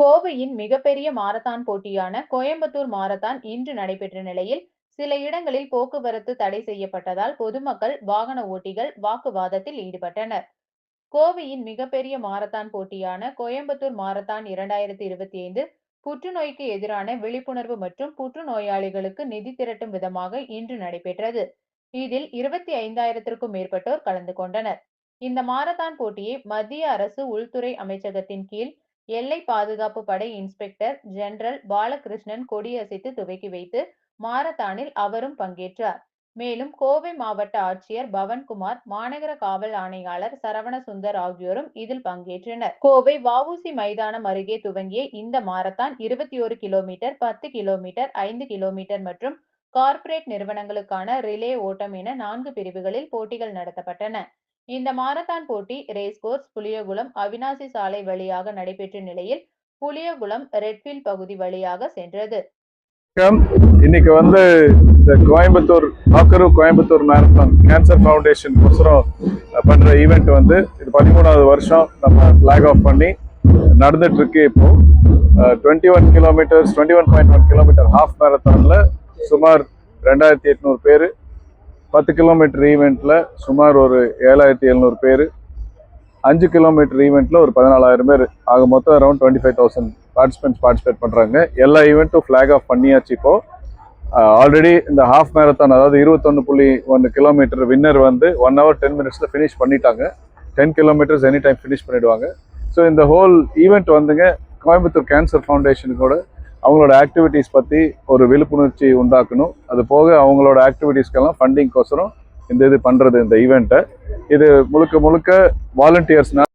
கோவையின் மிகப்பெரிய marathon போட்டியான Coimbatore marathon இன்று நடைபெற்ற நிலையில் சில இடங்களில் போக்குவரத்து தடை செய்யப்பட்டதால் பொதுமக்கள் வாகன ஓட்டிகள் வாக்குவாதத்தில் ஈடுபட்டனர். கோவையின் மிகப்பெரிய மாரத்தான் போட்டியான கோயம்புத்தூர் மாரத்தான் இரண்டாயிரத்தி இருபத்தி ஐந்து புற்றுநோய்க்கு எதிரான விழிப்புணர்வு மற்றும் புற்றுநோயாளிகளுக்கு நிதி திரட்டும் விதமாக இன்று நடைபெற்றது. இதில் இருபத்தி ஐந்தாயிரத்திற்கும் மேற்பட்டோர் கலந்து கொண்டனர். இந்த மாரத்தான் போட்டியை மத்திய அரசு உள்துறை அமைச்சகத்தின் கீழ் எல்லை பாதுகாப்பு படை இன்ஸ்பெக்டர் ஜெனரல் பாலகிருஷ்ணன் கொடியசைத்து துவக்கி வைத்து மாரத்தானில் அவரும் பங்கேற்றார். மேலும் கோவை மாவட்ட ஆட்சியர் பவன்குமார் மாநகர காவல் ஆணையாளர் சரவணசுந்தர் ஆகியோரும் இதில் பங்கேற்றனர். கோவை வஉசி மைதானம் அருகே துவங்கிய இந்த மாரத்தான் இருபத்தி ஒரு கிலோமீட்டர் பத்து கிலோமீட்டர் ஐந்து கிலோமீட்டர் மற்றும் கார்ப்பரேட் நிறுவனங்களுக்கான ரிலே ஓட்டம் என நான்கு பிரிவுகளில் போட்டிகள் நடத்தப்பட்டன. இந்த மாரத்தான் போட்டி ரேஸ்கோர்ஸ் புளியகுளம் அவினாசி சாலை வழியாக நடைபெற்ற நிலையில் புளியகுளம் ரெட்ஃபீல்ட் பகுதி வழியாக சென்றது. இன்னைக்கு வந்து இந்த கோயம்புத்தூர் ஆக்கரு கோயம்புத்தூர் மேரத்தான் கேன்சர் ஃபவுண்டேஷன் ஒசரம் பண்ணுற ஈவெண்ட் வந்து இது பதிமூணாவது வருஷம் நம்ம ஃப்ளாக் ஆஃப் பண்ணி நடந்துட்டு இருக்கு இப்போ. Twenty one kilometres twenty one point one kilometre half மேரத்தானில் சுமார் ரெண்டாயிரத்தி எட்நூறு பேர் பத்து கிலோமீட்டர் ஈவெண்ட்டில் சுமார் ஒரு ஏழாயிரத்தி எழுநூறு பேர். அஞ்சு கிலோமீட்டர் ஈவெண்ட்டில் ஒரு பதினாலாயிரம் பேர். ஆக மொத்தம் around twenty five thousand participants participate பண்ணுறாங்க எல்லா ஈவெண்ட்டும் ஃப்ளாக் ஆஃப் பண்ணியாச்சு இப்போது ஆல்ரெடி இந்த ஹாஃப் மேரத்தான் அதாவது இருபத்தொன்று புள்ளி ஒன்று கிலோமீட்டர் வின்னர் வந்து ஒன் ஹவர் டென் மினிட்ஸில் ஃபினிஷ் பண்ணிட்டாங்க. Ten kilometres any time finish பண்ணிடுவாங்க. ஸோ இந்த ஹோல் ஈவெண்ட் வந்துங்க கோயம்புத்தூர் கேன்சர் ஃபவுண்டேஷனுக்கோட அவங்களோட ஆக்டிவிட்டீஸ் பற்றி ஒரு விழிப்புணர்ச்சி உண்டாக்கணும். அது போக அவங்களோட ஆக்டிவிட்டீஸ்க்கெல்லாம் ஃபண்டிங்கோசரம் இந்த இது பண்ணுறது இந்த ஈவெண்ட்டை இது முழுக்க முழுக்க வாலண்டியர்ஸ்னால்